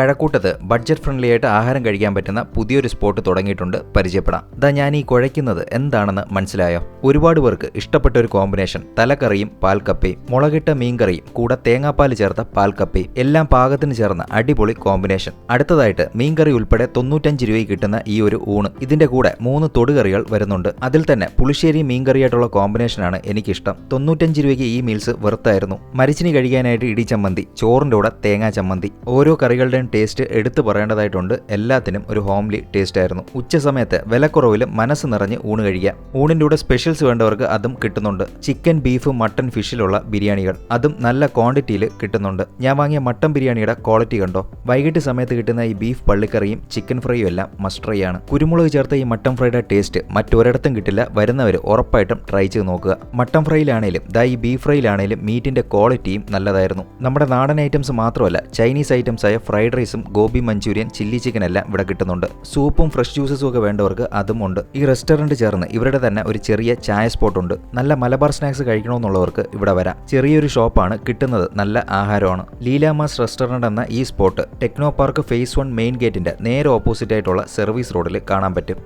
കഴക്കൂട്ടത്ത് budget friendly ആയിട്ട് ആഹാരം കഴിക്കാൻ പറ്റുന്ന പുതിയൊരു സ്പോട്ട് തുടങ്ങിയിട്ടുണ്ട്. പരിചയപ്പെടാം. ദാ ഞാൻ ഈ കുഴയ്ക്കുന്നത് എന്താണെന്ന് മനസ്സിലായോ? ഒരുപാട് പേർക്ക് ഇഷ്ടപ്പെട്ട ഒരു കോമ്പിനേഷൻ. തലക്കറിയും പാൽക്കപ്പയും മുളകിട്ട മീൻകറിയും കൂടെ തേങ്ങാപ്പാൽ ചേർത്ത പാൽക്കപ്പയും എല്ലാം പാകത്തിന് ചേർന്ന അടിപൊളി കോമ്പിനേഷൻ. അടുത്തതായിട്ട് മീൻകറി ഉൾപ്പെടെ തൊണ്ണൂറ്റഞ്ച് രൂപയ്ക്ക് കിട്ടുന്ന ഈ ഒരു ഊണ്. ഇതിന്റെ കൂടെ മൂന്ന് തൊടുകറികൾ വരുന്നുണ്ട്. അതിൽ തന്നെ പുളിശ്ശേരി മീൻകറിയായിട്ടുള്ള കോമ്പിനേഷനാണ് എനിക്കിഷ്ടം. തൊണ്ണൂറ്റഞ്ച് രൂപയ്ക്ക് ഈ മീൽസ് വെറുത്തായിരുന്നു. മരിച്ചിനി കഴിക്കാനായിട്ട് ഇടി ചമ്മന്തി ചോറിന്റെ കൂടെ തേങ്ങാ ചമ്മന്തി. ഓരോ കറികളുടെയും ടേസ്റ്റ് എടുത്തു പറയേണ്ടതായിട്ടുണ്ട്. എല്ലാത്തിനും ഒരു ഹോംലി ടേസ്റ്റ് ആയിരുന്നു. ഉച്ച സമയത്ത് വിലക്കുറവിൽ മനസ്സ് നിറഞ്ഞ് ഊണ് കഴിക്കാം ഊണിന്റെ കൂടെ സ്പെഷ്യൽസ് വേണ്ടവർക്ക് അതും കിട്ടുന്നുണ്ട്. ചിക്കൻ ബീഫ് മട്ടൺ ഫിഷിലുള്ള ബിരിയാണികൾ അതും നല്ല ക്വാണ്ടിറ്റിയിൽ കിട്ടുന്നുണ്ട്. ഞാൻ വാങ്ങിയ മട്ടൺ ബിരിയാണിയുടെ ക്വാളിറ്റി കണ്ടോ? വൈകിട്ട് സമയത്ത് കിട്ടുന്ന ഈ ബീഫ് പള്ളിക്കറിയും ചിക്കൻ ഫ്രൈയും എല്ലാം മസ്റ്റ് ട്രൈ ആണ്. കുരുമുളക് ചേർത്ത ഈ മട്ടൺ ഫ്രൈയുടെ ടേസ്റ്റ് മറ്റൊരിടത്തും കിട്ടില്ല. വരുന്നവർ ഉറപ്പായിട്ടും ട്രൈ ചെയ്ത് നോക്കുക. മട്ടൺ ഫ്രൈയിലാണേലും ദാ ഈ ബീഫ് ഫ്രൈയിലാണേലും മീറ്റിന്റെ ക്വാളിറ്റിയും നല്ലതായിരുന്നു. നമ്മുടെ നാടൻ ഐറ്റംസ് മാത്രമല്ല ചൈനീസ് ഐറ്റംസ് ആയ ഫ്രൈഡ് റൈസും ഗോബി മഞ്ചൂരിയൻ ചില്ലി ചിക്കൻ എല്ലാം ഇവിടെ കിട്ടുന്നുണ്ട്. സൂപ്പും ഫ്രഷ് ജ്യൂസസും ഒക്കെ വേണ്ടവർക്ക് അതും ഉണ്ട്. ഈ റെസ്റ്റോറന്റ് ചേർന്ന് ഇവരുടെ തന്നെ ഒരു ചെറിയ ചായ സ്പോട്ട് ഉണ്ട്. നല്ല മലബാർ സ്നാക്സ് കഴിക്കണമെന്നുള്ളവർക്ക് ഇവിടെ വരാം. ചെറിയൊരു ഷോപ്പാണ് കിട്ടുന്നത്. നല്ല ആഹാരമാണ്. ലീലാമാസ് റെസ്റ്റോറന്റ് എന്ന ഈ spot techno park phase one main ഗേറ്റിന്റെ നേരെ ഓപ്പോസിറ്റ് ആയിട്ടുള്ള സർവീസ് റോഡിൽ കാണാൻ പറ്റും.